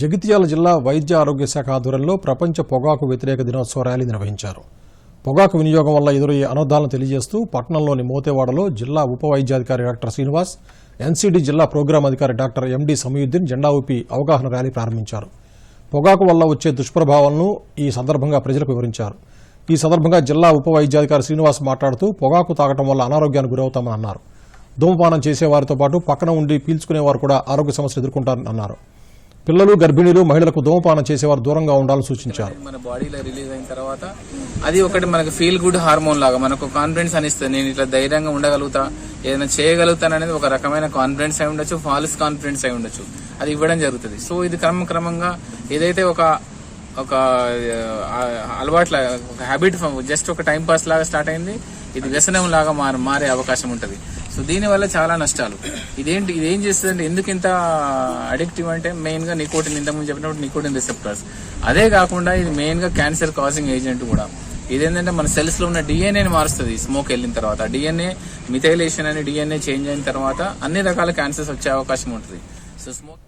జగిత్యాల జిల్లా వైద్య ఆరోగ్య శాఖ ఆధ్వర్యంలో ప్రపంచ పొగాకు వ్యతిరేక దినోత్సవ ర్యాలీ నిర్వహించారు. పొగాకు వినియోగం వల్ల ఎదురయ్యే అనర్థాలను తెలియజేస్తూ పట్టణంలోని మోతేవాడలో జిల్లా ఉప వైద్యాధికారి డాక్టర్ శ్రీనివాస్ ఎన్సీడీ జిల్లా ప్రోగ్రాం అధికారి డాక్టర్ ఎండి సమయుద్దీన్ జెండా ఊపి అవగాహన ర్యాలీ ప్రారంభించారు. పొగాకు వల్ల వచ్చే దుష్ప్రభావాలను ఈ సందర్భంగా ప్రజలకు వివరించారు. ఈ సందర్భంగా జిల్లా ఉప వైద్యాధికారి శ్రీనివాస్ మాట్లాడుతూ పొగాకు తాగటం వల్ల అనారోగ్యానికి గురవుతామని అన్నారు. ధూమపానం చేసేవారితో పాటు పక్కన ఉండి పీల్చుకునేవారు కూడా ఆరోగ్య సమస్యలు ఎదుర్కొంటారని అన్నారు. పిల్లలు గర్భిణీలు మహిళలకు ధూమపానం చేసేవారు దూరంగా ఉండాలని సూచించారు. మన బాడీలో రిలీజ్ అయిన తర్వాత అది ఒకటి మనకి ఫీల్ గుడ్ హార్మోన్ లాగా మనకు కాన్ఫిడెన్స్ అనిస్తుంది. నేను ఇట్లా ధైర్యంగా ఉండగలుగుతా ఏదైనా చేయగలుగుతాను అనేది ఒక రకమైన కాన్ఫిడెన్స్ అయి ఉండొచ్చు ఫాల్స్ కాన్ఫిడెన్స్ అయి ఉండొచ్చు. అది ఇవ్వడం జరుగుతుంది. సో ఇది క్రమ క్రమంగా ఏదైతే ఒక ఒక ఆ, అలవాట్ల ఒక హ్యాబిట్ జస్ట్ ఒక టైం పాస్ లాగా స్టార్ట్ అయింది ఇది వ్యసనం లాగా మార మారే అవకాశం ఉంటుంది. సో దీనివల్ల చాలా నష్టాలు. ఇదేంటి ఇదేం చేస్తుందంటే ఎందుకు ఇంత అడిక్టివ్ అంటే మెయిన్గా నికోటిన్ ఇంతకుముందు చెప్పినప్పుడు నికోటిన్ రిసెప్టర్స్ అదే కాకుండా ఇది మెయిన్గా క్యాన్సర్ కాజింగ్ ఏజెంట్ కూడా. ఇదేంటంటే మన సెల్స్లో ఉన్న డిఎన్ఏని మారుస్తుంది స్మోక్ వెళ్ళిన తర్వాత. డిఎన్ఏ మిథైలేషన్ అని డిఎన్ఏ చేంజ్ అయిన తర్వాత అన్ని రకాల క్యాన్సర్స్ వచ్చే అవకాశం ఉంటుంది. So smoke